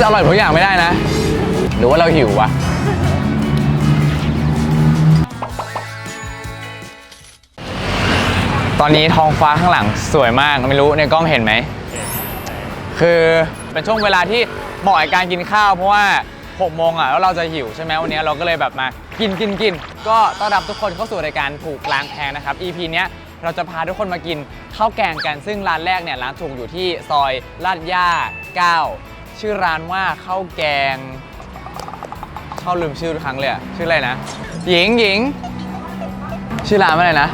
จะอร่อยทุกอย่างไม่ได้นะ หรือว่าเราหิววะตอนนี้ท้องฟ้าข้างหลังสวยมากไม่รู้ในกล้องเห็นไหม คือเป็นช่วงเวลาที่เหมาะกับการกินข้าวเพราะว่า6โมงอะแล้วเราจะหิวใช่ไหมวันนี้เราก็เลยแบบมากินกินกินก็ต้อนรับทุกคนเข้าสู่รายการถูกล้างแพงนะครับ EP เนี้ยเราจะพาทุกคนมากินข้าวแกงกันซึ่งร้านแรกเนี่ยร้านถูกอยู่ที่ซอยลาดย่า 9 ชื่อร้านว่าข้าวแกงชอบลืมชื่อทุกครั้งเลยอะชื่ออะไรนะ หญิงหญิง ชื่อร้านว่าอะไรนะ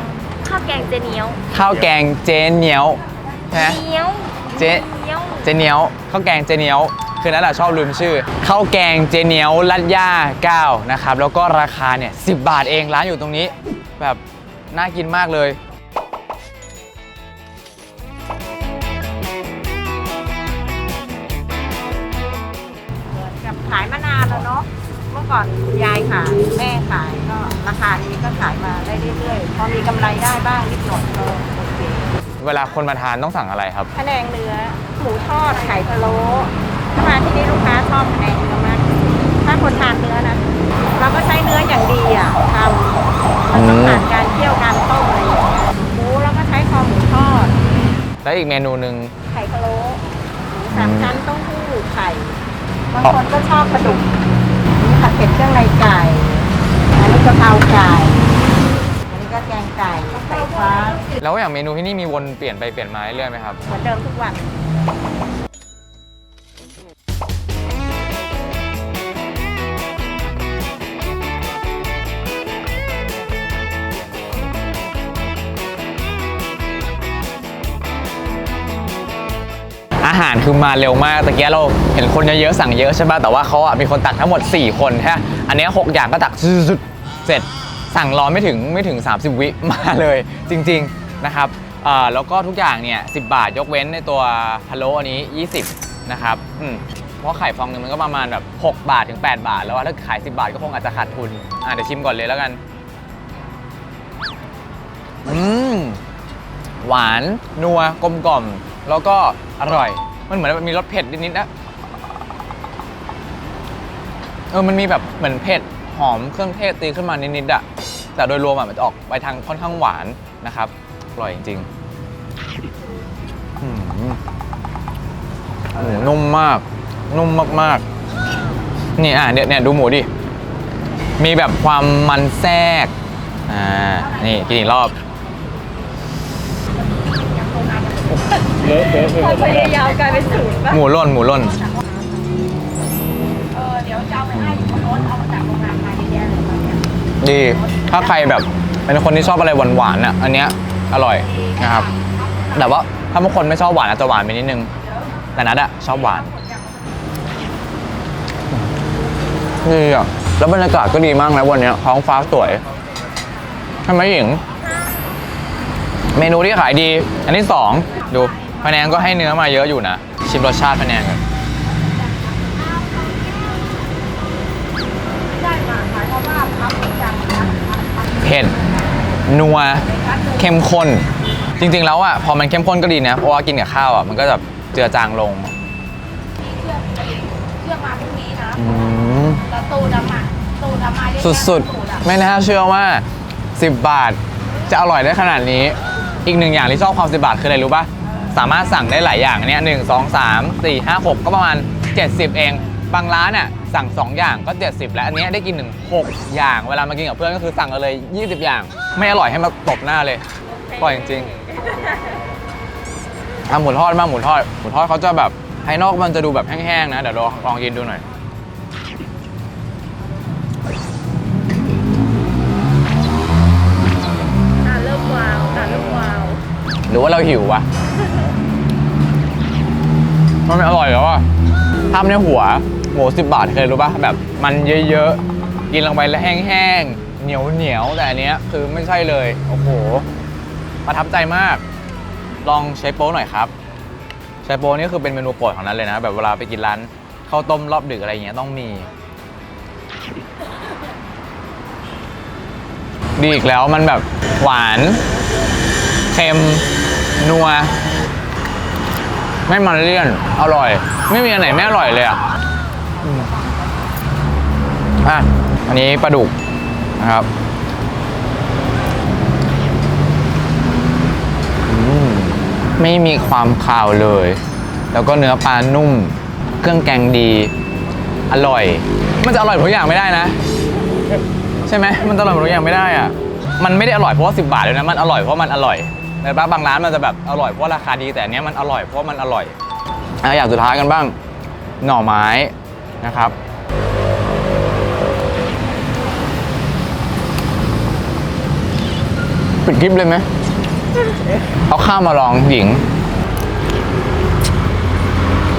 ข้าวแกงเจเหนียวข้าวแกงเจเหนียวใช่ไหม เหนียวเจเหนียวเจเนียวข้าวแกงเจเนียว คือนั่นแหละชอบลืมชื่อข้าวแกงเจเนียวลัดย่า9นะครับ แล้วก็ราคาเนี่ย10บาทเองร้านอยู่ตรงนี้ แบบน่ากินมากเลย ขายมานานแล้วเนาะเมื่อก่อนยายขายแม่ขายก็ราคานี้ก็ขายมาได้เรื่อยๆพอมีกำไรได้บ้างนิดหน่อยก็โอเคเวลาคนมาทานต้องสั่งอะไรครับพะแนงเนื้อหมูทอดไข่พะโล้ถ้ามาที่นี่ลูกค้าชอบพะแนงเนื้อมากที่สุดถ้าคนทานเนื้อนะเราก็ใช้เนื้ออย่างดีอะทำมันต้องผ่านการเคี่ยวการต้มอะไรอย่างเงี้ยหมูเราก็ใช้คอหมูทอด แล้วอีกเมนูหนึ่งไข่พะโล้หมูสามชั้นเต้าหู้ไข่ บางคนก็ชอบปลาดุกนี่ผัดเผ็ดเครื่องในไก่ อันนี้กะเพราไก่ อันนี้ก็แกงไก่ไข่ฟ้าแล้วอย่างเมนูที่นี่มีวนเปลี่ยนไปเปลี่ยนมาเรื่อยๆไหมครับ เหมือนเดิมทุกวัน คือมาเร็วมากตะเกียเราเห็นคนเยอะๆสั่งเยอะใช่ป่ะแต่ว่าเขาอะมีคนตักทั้งหมด 4 คนฮะอันนี้ 6 อย่างก็ตักสุดๆเสร็จสั่งรอไม่ถึงไม่ถึง 30 วิมาเลยจริง ๆนะครับอ่าแล้วก็ทุกอย่างเนี่ย10บาทยกเว้นในตัวพะโล้อันนี้ 20 นะครับอืมเพราะไข่ฟองหนึงมันก็ประมาณแบบ 6 บาทถึง 8 บาท แล้วถ้าขาย 10 บาทก็คงอาจจะขาดทุนอะเดี๋ยวชิมก่อนเลยแล้วกันอืมหวาน นัวกลมกล่อม แล้วก็อร่อย มันเหมือนมีรสเผ็ดนิดๆนะเออมันมีแบบเหมือนเผ็ดหอมเครื่องเทศตีขึ้นมานิดๆอะแต่โดยรวมอะมันจะออกไปทางค่อนข้างหวานนะครับอร่อยจริงๆอืมหมูนุ่มมาก นุ่มมากๆ นี่อะเนี่ยเนี่ยดูหมูดิ มีแบบความมันแทรก อ่า นี่กินอีกรอบ พยายามกลายเป็นสูตรป่ะหมูล่นหมูล่นเออเดี๋ยวจะเอาไปให้คนโน้นเอามาจากโรงงานมาเยอะๆเลยตอนเนี้ยดี ถ้าใครแบบเป็นคนที่ชอบอะไรหวานๆน่ะอันเนี้ยอร่อยนะครับ แต่ว่าถ้าบางคนไม่ชอบหวานอาจจะหวานไปนิดนึง แต่นัดอะชอบหวานดีอะแล้วบรรยากาศก็ดีมากนะวันเนี้ยท้องฟ้าสวยใช่ไหมหญิง เมนูที่ขายดี อันที่สองดู พะแนงก็ให้เนื้อมาเยอะอยู่นะ ชิมรสชาติพะแนงกันเผ็ดนัวเข้มข้น จริง ๆ แล้วอะพอมันเข้มข้นก็ดีนะ เพราะว่ากินกับข้าวอะมันก็จะเจือจางลงเชื่อมาพรุ่งนี้นะอืมแล้วตูดำอะตูดำมาเยอะแยะสุดตูอะๆไม่น่าเชื่อว่า 10 บาทจะอร่อยได้ขนาดนี้ อีกหนึ่งอย่างที่ชอบความ 10 บาทคืออะไรรู้ป่ะ สามารถสั่งได้หลายอย่างอันเนี้ยหนึ่งสองสามสี่ห้าหกก็ประมาณ 70 เอง บางร้านอะสั่ง 2 อย่างก็ 70 แล้ว อันเนี้ยได้กินถึง6อย่าง เวลามากินกับเพื่อนก็คือสั่งกันเลย 20 อย่าง ไม่อร่อยให้มาตบหน้าเลยอร่อยจริงๆทำหมูทอดมากหมูทอด หมูทอดเขาจะแบบภายนอกมันจะดูแบบแห้งๆนะ เดี๋ยวลองลองกินดูหน่อยอะเริ่มวาวอะเริ่มวาวหรือว่าเราหิววะ มันไม่อร่อยแล้วอะทำในหัวหมูสิบบาทเคยรู้ป่ะแบบมันเยอะๆ กินลงไปแล้วแห้งๆ เหนียวเหนียวแต่อันเนี้ยคือไม่ใช่เลย โอ้โห ประทับใจมาก ลองใช้โป๊หน่อยครับใช้โป๊นี่คือเป็นเมนูโปรดของนั้นเลยนะ แบบเวลาไปกินร้านข้าวต้มรอบดึกอะไรอย่างเงี้ยต้องมี ดีอีกแล้วมันแบบหวาน เค็ม นัว ไม่มันเลี่ยน อร่อย ไม่มีอันไหนไม่อร่อยเลยอะอะ อันนี้ปลาดุกนะครับมไม่มีความคาวเลย แล้วก็เนื้อปลานุ่ม เครื่องแกงดี อร่อย มันจะอร่อยทุกอย่างไม่ได้นะ ใช่ไหมมันจะอร่อยหมดทุกอย่างไม่ได้อะ มันไม่ได้อร่อยเพราะว่าสิบาทเลยนะ มันอร่อยเพราะมันอร่อย แต่บางร้านมันจะแบบอร่อยเพราะราคาดีแต่อันเนี้ยมันอร่อยเพราะมันอร่อยอะอย่างสุดท้ายกันบ้างหน่อไม้นะครับปิดคลิปเลยไหมเอาข้าวมาลองหญิง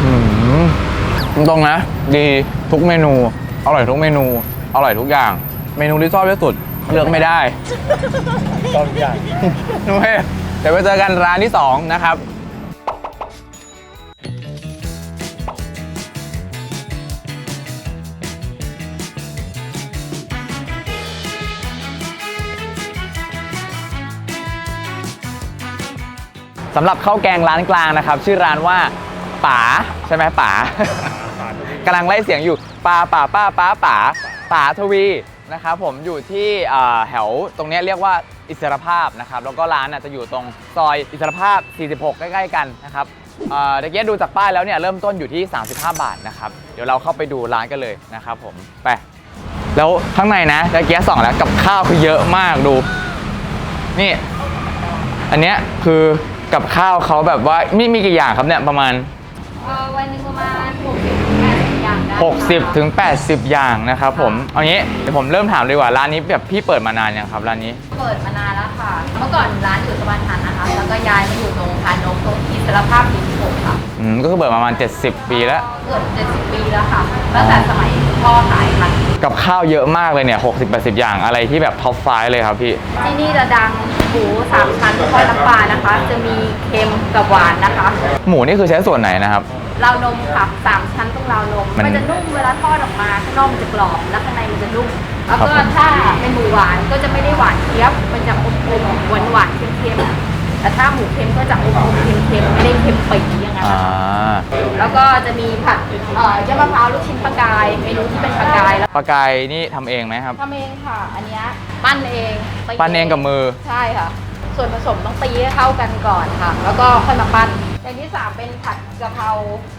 อืมตรงๆนะ ดีทุกเมนู อร่อยทุกเมนู อร่อยทุกอย่าง เมนูที่ชอบที่สุด เลือกไม่ได้ตอนใหญ่โอเคเดี๋ยวไปเจอกันร้านที่ 2 นะครับสำหรับข้าวแกงร้านกลางนะครับ ชื่อร้านว่าป๋าใช่ไหมป๋ากำลังไล่เสียงอยู่ปาป่าป้าป้าป๋าป๋าทวีนะครับผมอยู่ที่เอ่อแถวตรงเนี้ยเรียกว่า อิสรภาพนะครับแล้วก็ร้านน่ะจะอยู่ตรงซอยอิสรภาพ 46 ใกล้ๆ กันนะครับเอ่อเด็กแยดูจากป้ายแล้วเนี่ยเริ่มต้นอยู่ที่ 35 บาทนะครับเดี๋ยวเราเข้าไปดูร้านกันเลยนะครับผมไปแล้วข้างในนะเด็กแยส่องแล้วกับข้าวคือเยอะมากดู นี่ อันเนี้ยคือกับข้าวเขาแบบว่ามีมีกี่อย่างครับเนี่ยประมาณ เอ่อวันหนึงประมาณ6 60ถึง80 อย่างนะครับผม เอางี้เดี๋ยวผมเริ่มถามเลยดีกว่าร้านนี้แบบพี่เปิดมานานยังครับร้านนี้ เปิดมานานแล้วค่ะ เมื่อก่อนร้านอยู่สะพานหันนะคะ แล้วก็ย้ายมาอยู่ตรงพานนกตรงอิสรภาพดินโกค่ะ อืม ก็คือเปิดมาประมาณ 70 ปีแล้ว เกือบ70 ปีแล้วค่ะ ตั้งแต่สมัยพ่อขายค่ะ กับข้าวเยอะมากเลยเนี่ย60 80 อย่างอะไรที่แบบท็อปไฟเลยครับพี่ ที่นี่จะดังหมูสามชั้นทอดน้ำปลานะคะ จะมีเค็มกับหวานนะคะ หมูนี่คือใช้ส่วนไหนนะครับ ราวนมค่ะสามชั้นตรงราวนม มันมันจะนุ่มเวลาทอดออกมาข้างนอกมันจะกรอบแล้วข้างในมันจะนุ่มแล้วครับก็ผมถ้ถ้าเป็นหมูหวานก็จะไม่ได้หวานเคี้ยวมันจะอมๆหวานหวานๆเค็มๆแต่ถ้าหมูเค็มก็จะอมๆเค็มๆไม่ได้เค็มปีอย่างนั้นอ่า นะคะแล้วก็จะมีผัดเอ่อยอดมะพร้าวลูกชิ้นปลากายเมนูที่เป็นปลากายแล้วปลากายนี่ทำเองไหมครับ ทำเองค่ะ อันเนี้ยปั้นเองตีปั้นเองกับมือ ใช่ค่ะ ส่วนผสมต้องตีให้เข้ากันก่อนค่ะ แล้วก็ค่อยมาปั้นอย่างที่สามเป็นผัดกะเพรา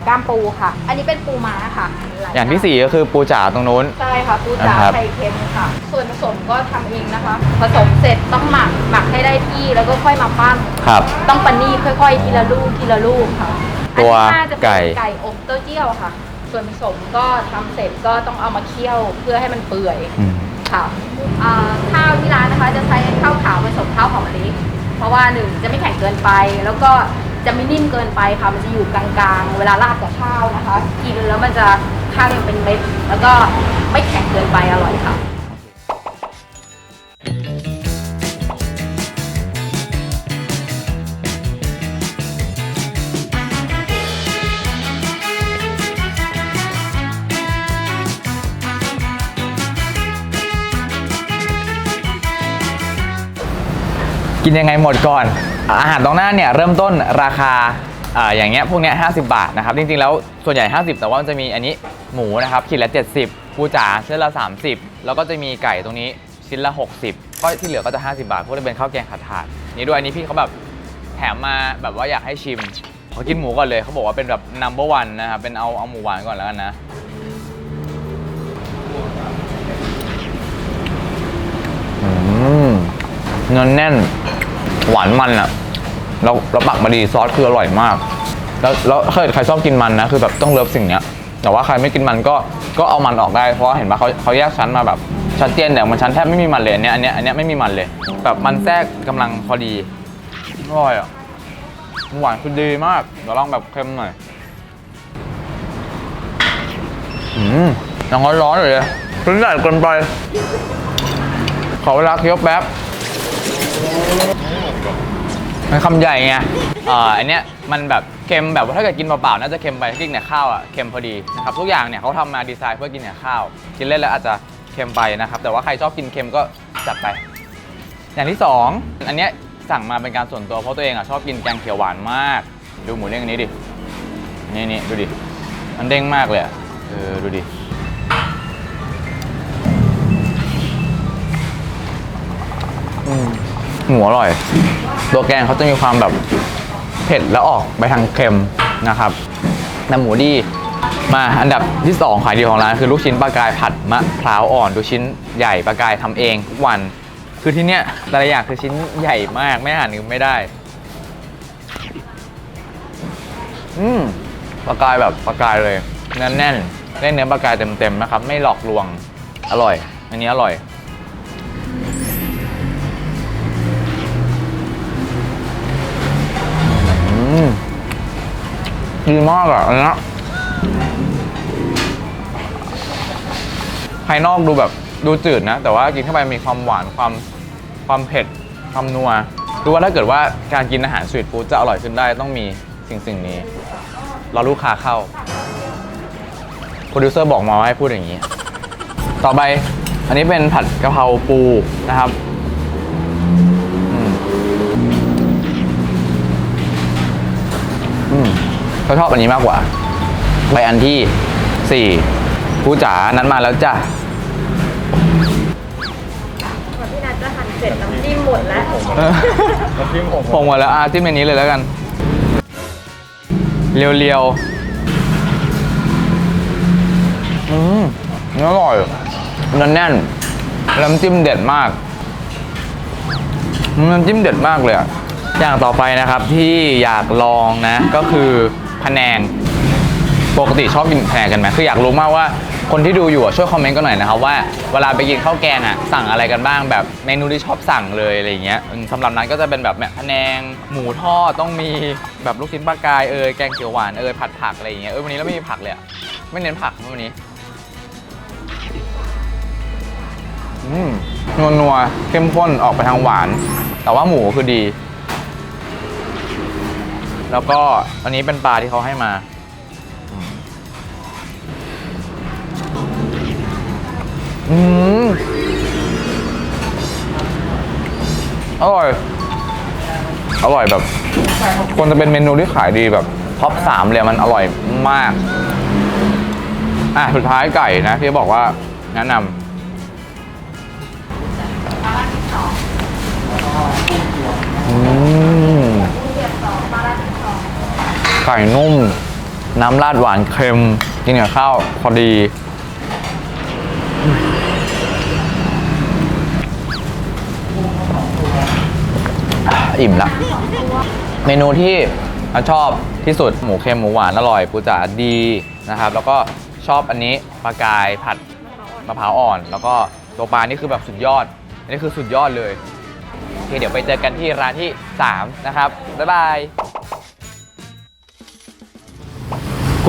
กล้ามปูค่ะ อันนี้เป็นปูม้าค่ะหลอย่างที่สี่ก็คือปูจ๋าตรงนู้น ใช่ค่ะ ปูจ๋านะครับไข่เค็มค่ะ ส่วนผสมก็ทำเองนะคะ ผสมเสร็จต้องหมักหมักให้ได้ที่แล้วก็ค่อยมาปั้นครับ ต้องปันนี่ค่อย ๆ ทีละลูกทีละลูกค่ะตัวอันที่ห้าจะเป็นไก่ไก่อบเต้าเจี้ยวค่ะ ส่วนผสมก็ทำเสร็จก็ต้องเอามาเคี่ยวเพื่อให้มันเปื่อย ค่ะข้าวที่ร้านนะคะจะใช้ข้าวขาวผสมข้าวหอมมะลิเพราะว่าหนึ่งจะไม่แข็งเกินไป แล้วก็จะไม่นิ่มเกินไปค่ะมันจะอยู่กลางๆ เวลาราดกับข้าวนะคะ กินแล้วมันจะข้าวยังเป็นเม็ดแล้วก็ไม่แข็งเกินไปอร่อยค่ะ กินยังไงหมดก่อน อาหารตรงหน้าเนี่ยเริ่มต้นราคาอย่างเงี้ยพวกเนี้ย50บาทนะครับ จริงๆแล้วส่วนใหญ่ 50 แต่ว่ามันจะมีอันนี้หมูนะครับขีดละ 70ปูจ๋าชิ้นละ 30 แล้วก็จะมีไก่ตรงนี้ชิ้นละ 60 ก็ที่เหลือก็จะ 50 บาท พวกจะเป็นข้าวแกงขาถาดนี่ด้วยอันนี้พี่เขาแบบแถมมาแบบว่าอยากให้ชิมเขากินหมูก่อนเลยเขาบอกว่าเป็นแบบ number one นะครับเป็นเอาเอาหมูหวานก่อนแล้วกันนะอืมเนื้อแน่น หวานมันอะแล้วแล้วปักมาดีซอสคืออร่อยมาก แล้วแล้วเคยใครชอบกินมันนะคือแบบต้องเลิฟสิ่งเนี้ย แต่ว่าใครไม่กินมันก็ก็เอามันออกได้เพราะว่าเห็นปะเขาเขาแยกชั้นมาแบบชัดเจนแต่มันชั้นแทบไม่มีมันเลยเนี้ยอันเนี้ยอันเนี้ยไม่มีมันเลย แบบมันแทรกกำลังพอดีอร่อยอะหวานคือดีมากเดี๋ยวลองแบบเค็มหน่อยอืมยังร้อนๆอยู่เลยขึ้นใหญ่เกินไปขอเวลาเคี้ยวแป๊บ มันคำใหญ่ไงเอ่ออันเนี้ยมันแบบเค็มแบบว่าถ้าเกิดกินเปล่าๆน่าจะเค็มไปกินเนี่ยข้าวอะเค็มพอดีนะครับทุกอย่างเนี่ยเขาทำมาดีไซน์เพื่อกินเนี่ยข้าว กินเล่นแล้วอาจจะเค็มไปนะครับแต่ว่าใครชอบกินเค็มก็จัดไป อย่างที่สองอันเนี้ยสั่งมาเป็นการส่วนตัวเพราะตัวเองอะชอบกินแกงเขียวหวานมาก ดูหมูเด้งอันนี้ดินี่นี่ดูดิมันเด้งมากเลยอะเออดูดิ หมูอร่อย ตัวแกงเขาจะมีความแบบเผ็ดแล้วออกไปทางเค็มนะครับแต่หมูดีมาอันดับที่ 2 ขายดีของร้านคือลูกชิ้นปลากายผัดมะพร้าวอ่อนดูชิ้นใหญ่ปลากายทำเองทุกวัน คือที่เนี้ยแต่ละอย่างคือชิ้นใหญ่มากไม่อ่านนึงไม่ได้ อืมปลากายแบบปลากายเลยแน่นแน่นๆได้เนื้อปลากายเต็มๆนะครับ ไม่หลอกลวงอร่อย อันนี้อร่อย ดีมากอะอันนี้ภายนอกดูแบบดูจืดนะ แต่ว่ากินเข้าไปมีความหวานความความเผ็ดความนัวดูว่าถ้าเกิดว่าการกินอาหารสตรีทฟู้ดจะอร่อยขึ้นได้ต้องมีสิ่งสิ่งนี้รอลูกค้าเข้าโปรดิวเซอร์บอกมาให้พูดอย่างนี้ ต่อไปอันนี้เป็นผัดกะเพราปูนะครับ เขาชอบอันนี้มากกว่า ไปอันที่สี่ผู้จ๋านั้นมาแล้วจ้ะพี่นัทจะหั่นเสร็จน้ำจิ้มหมดแล้ว น้ำจิ้มผมผมหมดแล้วอาจิ้มในนี้เลยแล้วกัน เรียวๆ อืมเนื้ออร่อยเนื้อแน่นแล้วน้ำจิ้มเด็ดมากน้ำจิ้มเด็ดมากเลยอะอย่างต่อไปนะครับที่อยากลองนะก็คือ พะแนง ปกติชอบกินพะแนงกันไหมคืออยากรู้มากว่าคนที่ดูอยู่อะช่วยคอมเมนต์กันหน่อยนะครับว่าเวลาไปกินข้าวแกงอะสั่งอะไรกันบ้างแบบเมนูที่ชอบสั่งเลยอะไรอย่างเงี้ยอืมสำหรับนั้นก็จะเป็นแบบแม่พะแนง หมูทอดต้องมีแบบลูกชิ้นปลากายเอยแกงเขียวหวานเอยผัดผักอะไรอย่างเงี้ยเออวันนี้เราไม่มีผักเลยอะไม่เน้นผักวันนี้อืมนัวนัวๆเข้มข้นออกไปทางหวาน แต่ว่าหมูคือดี แล้วก็อันนี้เป็นปลาที่เขาให้มา อืมอร่อย อร่อยแบบควรจะเป็นเมนูที่ขายดีแบบท็อปสามเลยมันอร่อยมาก อะ สุดท้ายไก่นะ ที่บอกว่าแนะนำอืม ไก่นุ่ม น้ำราดหวานเค็ม กินกับข้าวพอดี อิ่มละ เมนูที่ชอบที่สุดหมูเค็มหมูหวานอร่อยปูจ๋าดีนะครับ แล้วก็ชอบอันนี้ปลากายผัดมะพร้าวอ่อน แล้วก็ตัวปลานี่คือแบบสุดยอด อันนี้คือสุดยอดเลยโอเคเดี๋ยวไปเจอกันที่ร้านที่ 3 นะครับ บ๊ายบาย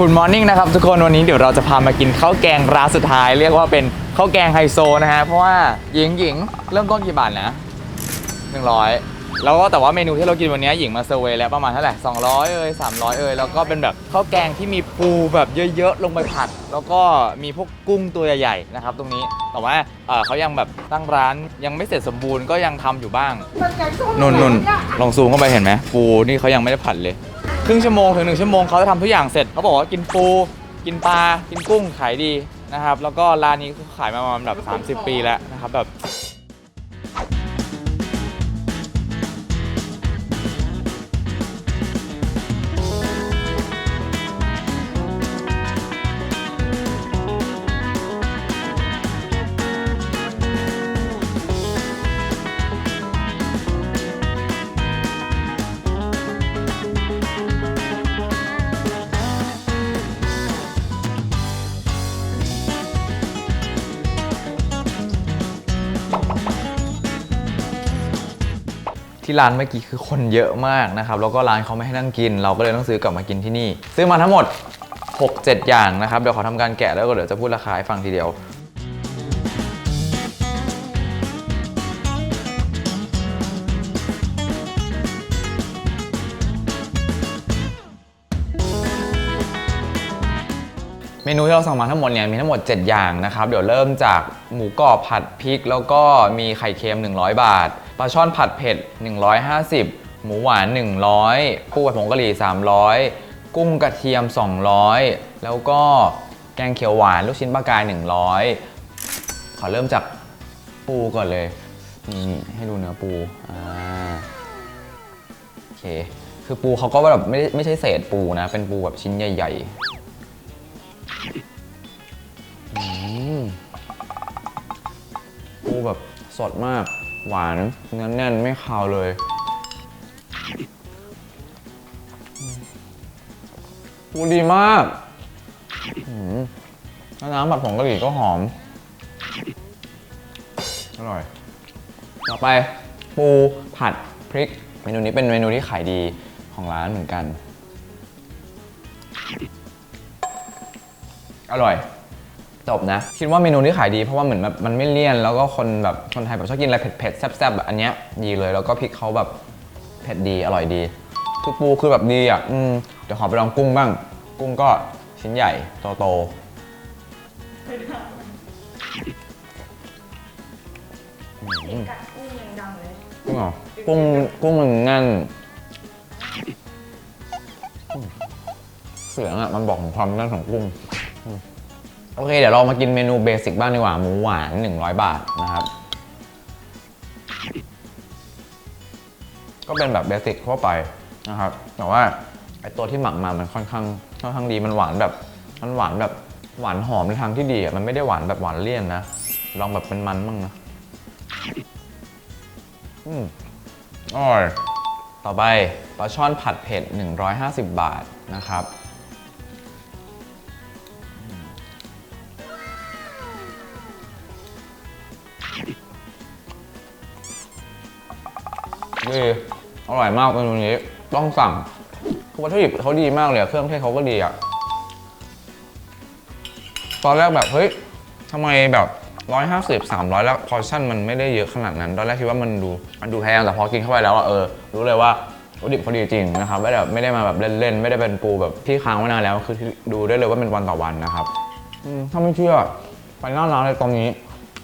Good Morning นะครับทุกคนวันนี้เดี๋ยวเราจะพามากินข้าวแกงร้านสุดท้าย เรียกว่าเป็นข้าวแกงไฮโซนะฮะเพราะว่าหญิงหญิงเริ่มต้นกี่บาทนะ100 แล้วก็แต่ว่าเมนูที่เรากินวันนี้หญิงมาเซอร์เวยแล้วประมาณเท่าไหร่200 เอ่ย300 เอ่ยแล้วก็เป็นแบบข้าวแกงที่มีปูแบบเยอะๆลงไปผัด แล้วก็มีพวกกุ้งตัวใหญ่ๆนะครับตรงนี้แต่ว่าเอ่อเขายังแบบตั้งร้านยังไม่เสร็จสมบูรณ์ก็ยังทำอยู่บ้างนุ่นนุ่นลองซูมเข้าไปเห็นไหมปูนี่เขายังไม่ได้ผัดเลยค รึ่งชั่วโมงถึงหนึ่งชั่วโมงเขาจะทำทุกอย่างเสร็จเขาบอกว่ากินปู กินปลา กินกุ้งขายดีนะครับ แล้วก็ร้านนี้เขาขายมาประมาณแบบ 30 ปีแล้วนะครับแบบ ที่ร้านเมื่อกี้คือคนเยอะมากนะครับ แล้วก็ร้านเขาไม่ให้นั่งกิน เราก็เลยต้องซื้อกลับมากินที่นี่ ซื้อมาทั้งหมด 6-7 อย่างนะครับ เดี๋ยวขอทำการแกะแล้วก็เดี๋ยวจะพูดราคาให้ฟังทีเดียวเมนูที่เราสั่งมาทั้งหมดเนี่ยมีทั้งหมด 7 อย่างนะครับ เดี๋ยวเริ่มจากหมูกรอบผัดพริก แล้วก็มีไข่เค็ม 100 บาท ปลาช่อนผัดเผ็ด 150 หมูหวาน 100ปูผัดผงกะหรี่ 300 กุ้งกระเทียม 200 แล้วก็แกงเขียวหวานลูกชิ้นปลากาย 100 ขอเริ่มจากปูก่อนเลย นี่ให้ดูเนื้อปูอ่าโอเค คือปูเขาก็แบบไม่ไม่ใช่เศษปูนะ เป็นปูแบบชิ้นใหญ่ๆปูแบบสดมาก หวานเนื้อแน่นไม่คาวเลย ปูดีมากมแล้วน้ำผัดผงกะหรี่ก็หอม อร่อย ต่อไปปูผัดพริก เมนูนี้เป็นเมนูที่ขายดีของร้านเหมือนกัน อร่อย จบนะ คิดว่าเมนูที่ขายดีเพราะว่าเหมือนแบบมันไม่เลี่ยน แล้วก็คนแบบคนไทยแบบชอบกินอะไรเผ็ดๆแซ่บๆแบบอันเนี้ยดีเลย แล้วก็พริกเขาแบบเผ็ดดีอร่อยดีคือปูคือแบบดีอะอืมเดี๋ยวขอไปลองกุ้งบ้าง กุ้งก็ชิ้นใหญ่โตๆอืมกุ้งยังดังเลยจริงเหรอกุ้งกุ้งมันแน่นอืมเสียงอะ มันบอกถึงความแน่นของกุ้งอืม โอเค เดี๋ยวเรามากินเมนูเบสิกบ้างดีกว่า หมูหวาน 100 บาทนะครับ ก็เป็นแบบเบสิกทั่วไปนะครับ แต่ว่าไอตัวที่หมักมามันค่อนข้างค่อนข้างดีมันหวานแบบมันหวานแบบหวานหอมในทางที่ดีอะมันไม่ได้หวานแบบหวานเลี่ยนนะ ลองแบบเป็นมันบ้างนะอืมอร่อยต่อไปปลาช่อนผัดเผ็ด 150 บาทนะครับ ดีอร่อยมากเมนูนี้ต้องสั่งคือวัตถุดิบเขาดีมากเลยเครื่องเทศเขาก็ดีอะตอนแรกแบบเฮ้ยทำไมแบบ150 300แล้วพอร์ชั่นมันไม่ได้เยอะขนาดนั้น ตอนแรกคิดว่ามันดูมันดูแพงแต่พอกินเข้าไปแล้วเออ รู้เลยว่าวัตถุดิบเขาดีจริงนะครับไม่ได้แบบไม่ได้มาแบบเล่นๆ ไม่ได้เป็นปูแบบที่ค้างไว้นานแล้วคือดูได้เลยว่าเป็นวันต่อวันนะครับอืมถ้าไม่เชื่อไปหน้าร้านเลยตอนนี้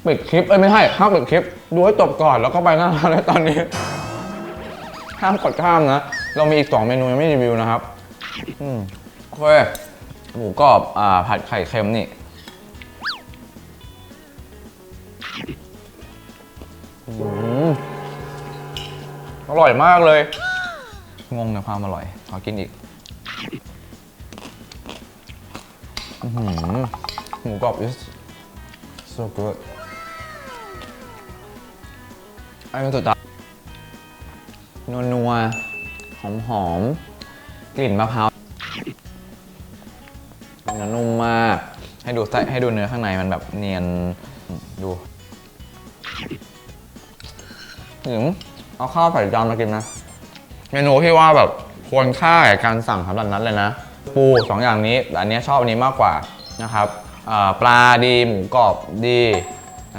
ปิดคลิปเอ้ยไม่ใช่ห้ามปิดคลิป ดูให้จบก่อนแล้วก็ไปหน้าร้านเลยตอนนี้ ห้ามกดข้ามนะ เรามีอีก2เมนูยังไม่รีวิวนะครับ อืมโอเคหมูกรอบอ่าผัดไข่เค็มนี่อืมอร่อยมากเลย งงในความอร่อย ขอกินอีกอื้อหือหมูกรอบ is so good อ้เป็นสุดท้าย นัวนัวหอมหอมๆกลิ่นมะพร้าวเนื้อนุ่มมาก ให้ดูไส้ให้ดูเนื้อข้างในมันแบบเนียนดูถึงเอาข้าวใส่จานมากินนะ เมนูที่ว่าแบบควรค่าแก่การสั่งสำหรับนั้นเลยนะ ปูสองอย่างนี้แต่อันนี้ชอบอันนี้มากกว่านะครับปลาดีหมูกรอบดี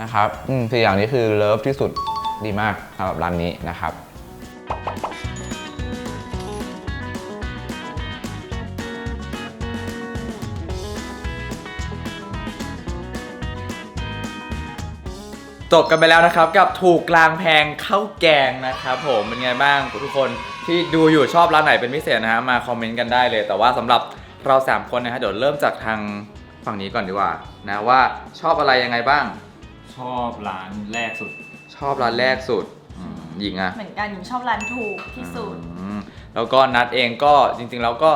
นะครับอืมสี่อย่างนี้คือเลิฟที่สุดดีมากสำหรับร้านนี้นะครับ จบกันไปแล้วนะครับ กับถูกกลางแพงข้าวแกงนะครับผมเป็นไงบ้างทุกคนที่ดูอยู่ชอบร้านไหนเป็นพิเศษนะฮะมาคอมเมนต์กันได้เลย แต่ว่าสำหรับเราสามคนนะฮะเดี๋ยวเริ่มจากทางฝั่งนี้ก่อนดีกว่านะว่าชอบอะไรยังไงบ้าง ชอบร้านแรกสุด ชอบร้านแรกสุดอืมหญิงอะเหมือนกันหญิงชอบร้านถูกที่สุดอืมแล้วก็นัดเองก็จริงๆแล้วก็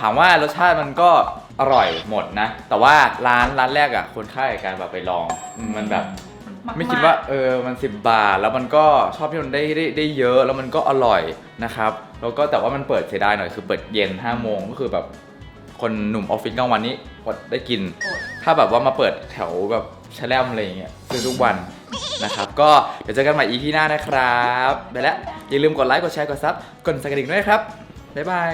ถามว่ารสชาติมันก็อร่อยหมดนะ แต่ว่าร้านร้านแรกอะคนค่ากับการแบบไปลองอืมมันแบบมากๆ ไม่คิดว่าเออมัน 10 บาท แล้วมันก็ชอบที่มันได้ได้ได้เยอะแล้วมันก็อร่อยนะครับแล้วก็แต่ว่ามันเปิดเสียดายหน่อยคือเปิดเย็น5โมงก็คือแบบคนหนุ่มออฟฟิศกลางวันนี้อดได้กิน ถ้าแบบว่ามาเปิดแถวแบบชะแลมอะไรอย่างเงี้ยซื้อทุกวันนะครับ ก็เดี๋ยวเจอกันใหม่ EP หน้านะครับ ไปแล้ว อย่าลืมกดไลค์ กดแชร์ กดซับ กดสั่นกระดิ่งด้วยนะครับ บ๊ายบาย